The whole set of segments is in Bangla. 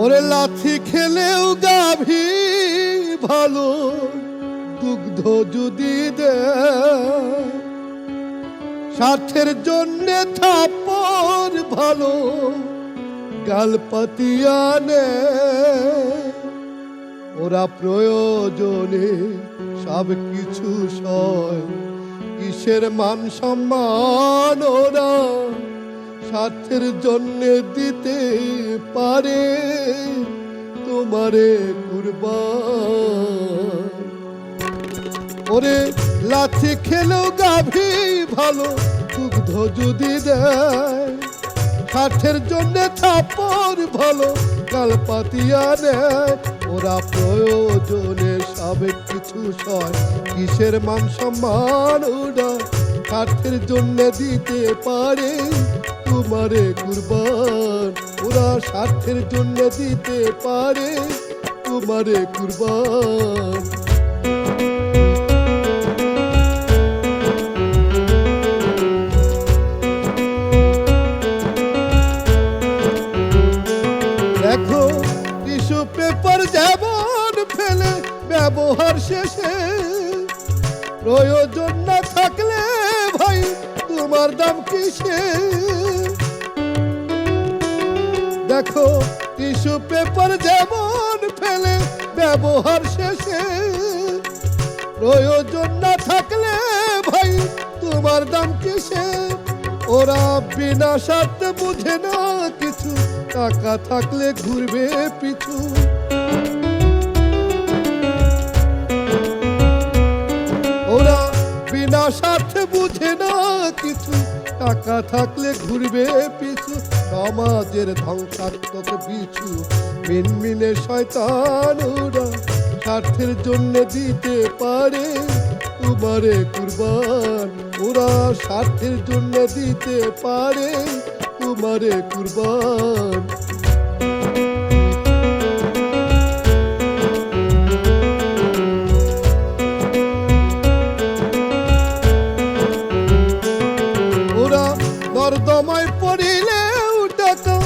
ওরে লাথি খেলেও গাভী ভালো, দুগ্ধ যদি দে। স্বার্থের জন্য থাপর ভালো গাল পাতিয়া নে ওরা প্রয়োজনে সব কিছু সয়। কিসের মান সম্মান ওরা? স্বার্থের জন্য দিতে পারে তোমারে কুরবান। ওরে লাথি খেলেও গাভী ভালো, দুগ্ধ যদি দেয় কাঠের জন্য থাপর ভালো গাল পাতিয়া নেয়। ওরা প্রয়োজনে সব কিছু সয়। কিসের মান সম্মান ওরা কাঠের জন্য দিতে পারে। তোমারে কুরবান, ওরা স্বার্থের জন্য দিতে পারে। তোমারে কুরবান। প্রয়োজন না থাকলে ভাই, তোমার দাম কিসে? ওরা বিনা স্বার্থে বুঝে না কিছু। টাকা থাকলে ঘুরবে পিছু। ওরা বিনা স্বার্থে বুঝে না কিছু। টাকা থাকলে ঘুরবে পিছু। সমাজের ধ্বংসাত্মক পিছু। মিনমিনে শয়তান ওরা স্বার্থের জন্য দিতে পারে। তোমারে কুরবান ওরা স্বার্থের জন্য দিতে পারে। তোমারে কুরবান। ওরা তা।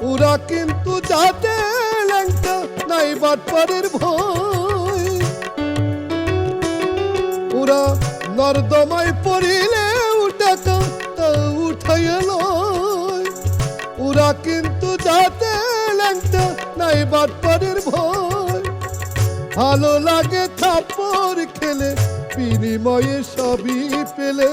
ওরা কিন্তু যাতে বাটপারের ভয়। ওরা নর্দমায় পড়িলে টাকা তা উঠাইয়া লয়। ওরা কিন্তু যাতে ল্যাংটা নাই বাটপারের ভয়। ভালো লাগে থাপ্পড় খেলে, বিনিময়ে সবই পেলে।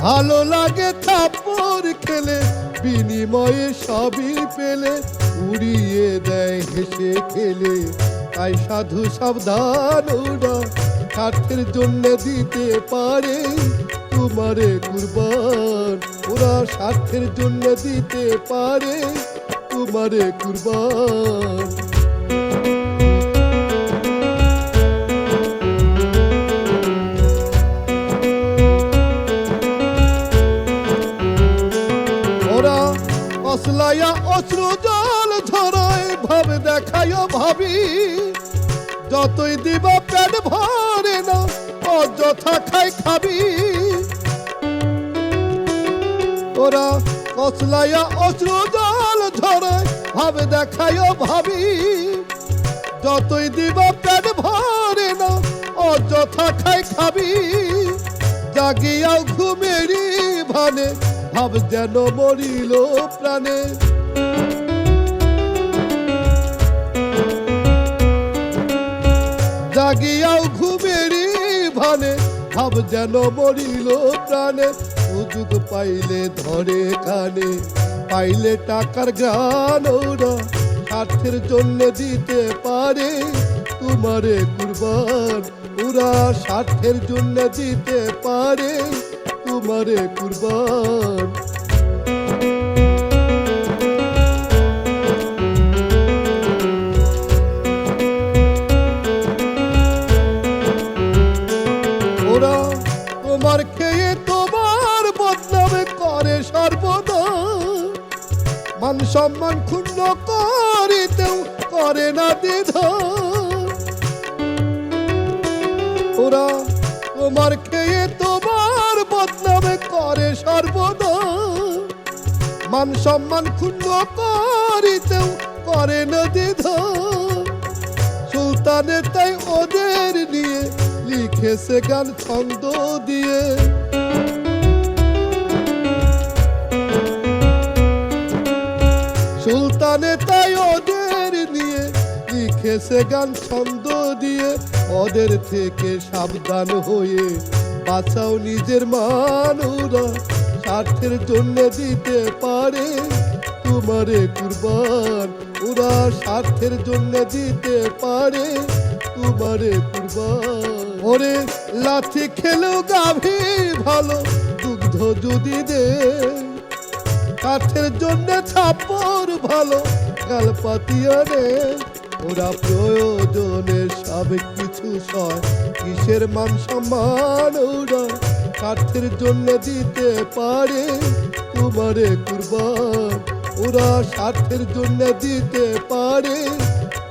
ভালো লাগে থাপ্পড় খেলে, বিনিময়ে সবই পেলে, উড়িয়ে দেয় হেসে খেলে। তাই সাধু সাবধান ওরা স্বার্থের জন্য দিতে পারে। তোমারে কুরবান, ওরা স্বার্থের জন্য দিতে পারে। তোমারে কুরবান। অসলাইয়া অশ্রু জল ঝরায়, ভাবে দেখায় ভাবি, যতই দিবা পেট ভরে না, অযথা খাই খাবি। ওরা কসলাইয়া অশ্রু জল ঝরায়, ভাবে দেখায় ভাবি, যতই দিবা পেট ভরে না, অযথা খাই খাবি। জাগিয়াও ঘুমেরি ভানে ভাব যেন মরিল প্রাণে। জাগিয়াও ঘুমেরি ভানে ভাব যেন মরিল প্রাণে। সুযোগ পাইলে ধরে কানে, পাইলে টাকার গান ওরা। স্বার্থের জন্য দিতে পারে, তোমারে কুরবান। ওরা স্বার্থের জন্য দিতে পারে। তোমারে কুরবান। ওরা তোমার খেয়ে তোমার করে সর্বদা মান সম্মান ক্ষুণ্ণ করিতেও করে না দ্বিধ। ওরা তোমার সর্বদা। মান সম্মান ক্ষুণ্ণ করিতেও করে না দ্বিধ। সুলতানের তাই ওদের নিয়ে লিখেছে গান ছন্দ দিয়ে। সুলতানে তাই ওদের নিয়ে লিখেছে গান ছন্দ দিয়ে। ওদের থেকে সাবধান হয়ে বাঁচাও নিজের মান ওরা স্বার্থের জন্য দিতে পারে। তোমারে কুরবান, ওরা স্বার্থের জন্য দিতে পারে। তোমারে কুরবান। ওরে লাথি খেলেও গাভী ভালো, দুগ্ধ যদি দেয় কাঠের জন্য ছাপর ভালো গাল পাতিয়া ওরা প্রয়োজনে সব কিছু সয়। কিসের মান সম্মান ওরা? কাঠের জন্য দিতে পারে তোমারে কুরবান। ওরা স্বার্থের জন্য দিতে পারে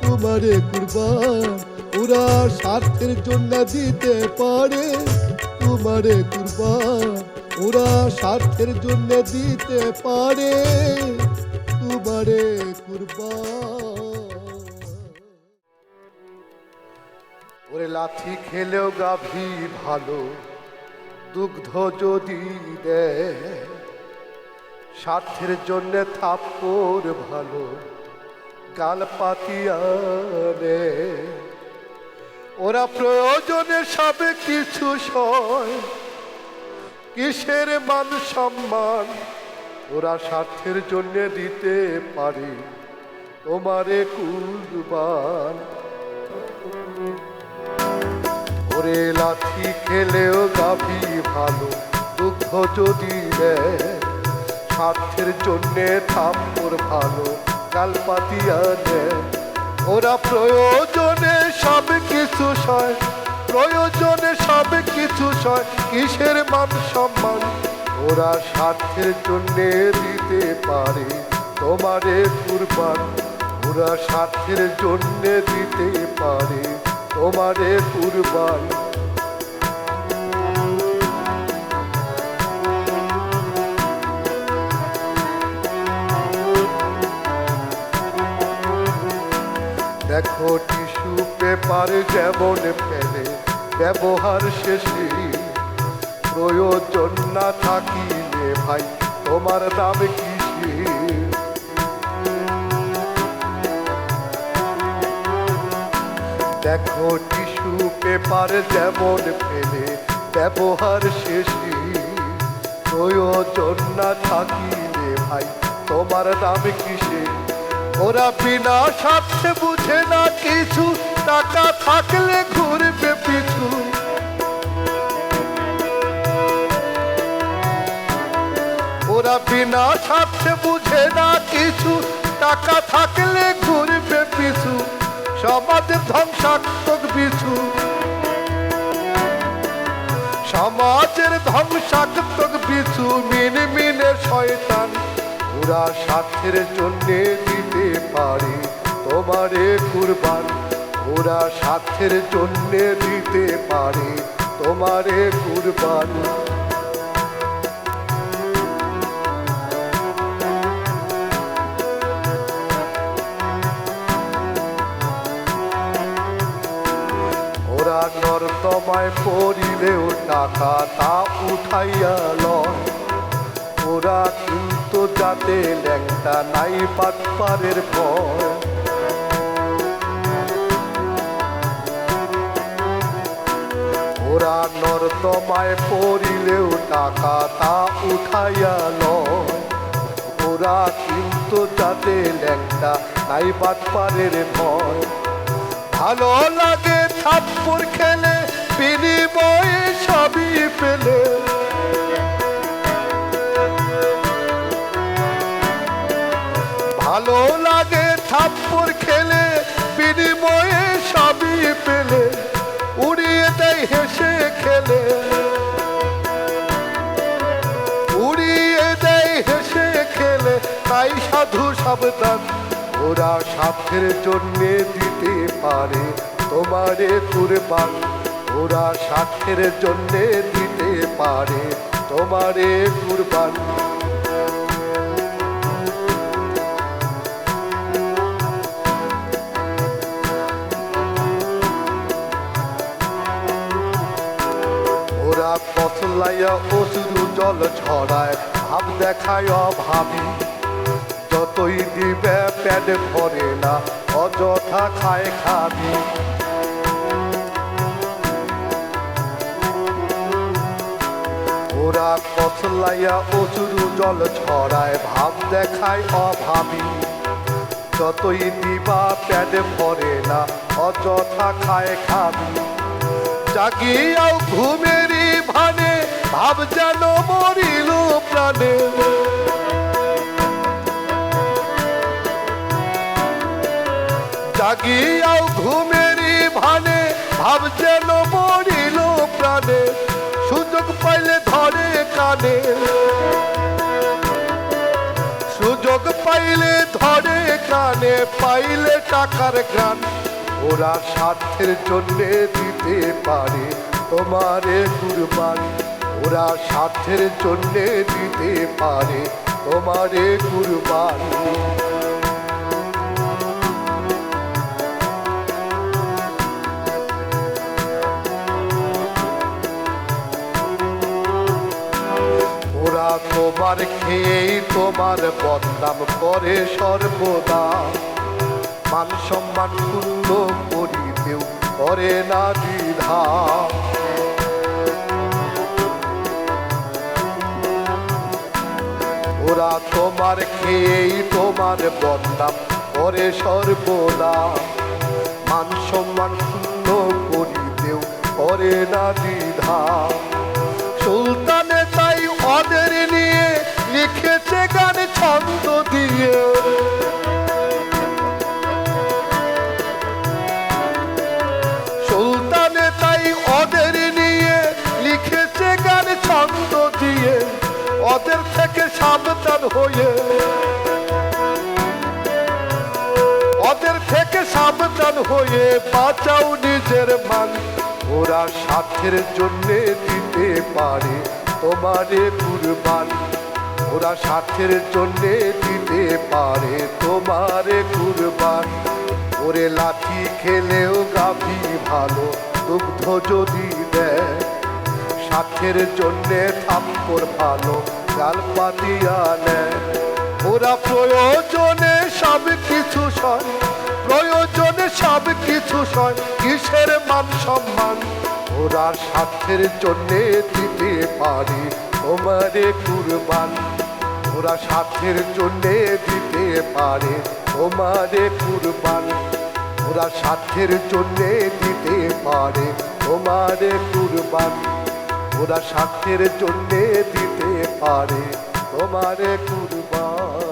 তোমারে কুরবান। ওরা স্বার্থের জন্য দিতে পারে তোমারে কুরবান। ওরা স্বার্থের জন্য দিতে পারে তোমারে কুরবান। ওরে লাথি খেলেও গাভী ভালো, দুগ্ধ যদি দেয়, স্বার্থের জন্য থাপ্পড় ভালো, গাল পাতিয়া রে ওরা প্রয়োজনে সব কিছু সয়, কিসের মান সম্মান, ওরা স্বার্থের জন্য দিতে পারে, তোমারে কুরবান। ওরে লাথি খেলেও গাভী ভালো, দুঃখ যদি স্বার্থের জন্যে থাপ্পড় ভালো গাল পাতিয়া ওরা প্রয়োজনে সব কিছু সয়, প্রয়োজনে সব কিছু সয়, কিসের মান সম্মান? ওরা স্বার্থের জন্যে দিতে পারে তোমারে কুরবান। ওরা স্বার্থের জন্যে দিতে পারে তোমারে কুরবান। পেপার যেমন ফেলে ব্যবহার শেষে প্রয়োজন না থাকিলে ভাই, তোমার দাম কিসে? দেখো টিস্যু পেপার যেমন ফেলে ব্যবহার শেষে প্রয়োজন না থাকিলে ভাই, তোমার দাম কিসে? ওরা বিনা স্বার্থে বুঝে না কিছু টাকা থাকলে ঘুরবে পিছু ওরা বিনা স্বার্থে বুঝে না কিছু। টাকা থাকলে ঘুরবে পিছু। সমাজের ধ্বংসাত্মক বিছু। সমাজের ধ্বংসাত্মক বিছু। মিন মিনে শয়তান, ওরা স্বার্থের জন্যে দিতে পারে। তোমারে কুরবান। ওরা স্বার্থের জন্য দিতে পারে তোমারে কুরবান। ওরা নর্দমায় পড়িলেও টাকা তা উঠাইয়া লয়। ওরা কিন্তু যাতে ল্যাংটা নাই পাটপারের ভয়। নর্দমায় পড়িলেও টাকা তা উঠাইয়া লয়। ওরা কিন্তু যাতে ল্যাংটা নাই পাটপারের ভয়। ভালো লাগে থাপ্পড় খেলে, বিনিময়ে সবই পেলে। ভালো লাগে থাপ্পড় খেলে, বিনিময়ে সবই পেলে। উড়িয়ে দেয় হেসে খেলে। উড়িয়ে দেয় হেসে খেলে, তাই সাধু সাবধান। ওরা স্বার্থের জন্যে দিতে পারে তোমারে কুরবান। ওরা স্বার্থের জন্যে দিতে পারে তোমারে কুরবান। পছলাইয়া অসুরু জল ছড়ায়, ভাব দেখায় অভাবী। যতই দিবে পেট ভরে না, অযথা খায় খাবি। ওরা কসলাইয়া অচুরু জল ছড়ায়, ভাব দেখায় অভাবী। যতই দিবা পেট ভরে না, অযথা খায় খাবি। জাগিয়াও ঘুমেরই ভানে, ভাব যেন মরিল প্রাণে। জাগিয়াও ঘুমেরই ভানে, ভাব যেন মরিল প্রাণে। সুযোগ পাইলে ধরে কানে। সুযোগ পাইলে ধরে কানে, পাইলে টাকার গ্রান ওরা স্বার্থের জন্যে দিতে পারে। তোমারে কুরবান। ওরা স্বার্থের জন্যে দিতে পারে তোমারে কুরবান। ওরা তোমার খেয়েই তোমার বদনাম করে সর্বদা। মান সম্মান পূর্ণ করে না দ্বিধা। ওরা তোমার খেয়েই তোমার বদনাম করে সর্বদা, মান সম্মান শূন্য করিতেও করে না দ্বিধা। সুলতানে তাই ওদের নিয়ে লিখেছে গান ছন্দ দিয়ে। হয়ে ওদের থেকে সাবধান হয়ে বাঁচাও নিজের মান। ওরা স্বার্থের জন্যে দিতে পারে তোমারে কুরবান। ওরা স্বার্থের জন্যে দিতে পারে তোমারে কুরবান। ওরে লাঠি খেলেও গাভী ভালো, দুগ্ধ যদি দেয় স্বার্থের জন্যে থাপ্পর ভালো। গাল পাতিয়া নেয় ওরা প্রয়োজনে সব কিছু সয়। প্রয়োজনে সব কিছু সয়। কিসের মান সম্মান? ওরা স্বার্থের জন্যে দিতে পারে তোমারে কুরবান। ওরা স্বার্থের জন্যে দিতে পারে তোমারে কুরবান। ওরা স্বার্থের জন্যে দিতে পারে তোমারে কুরবান। ওরা স্বার্থের জন্যে দিতে পারে তোমারে কুরবান।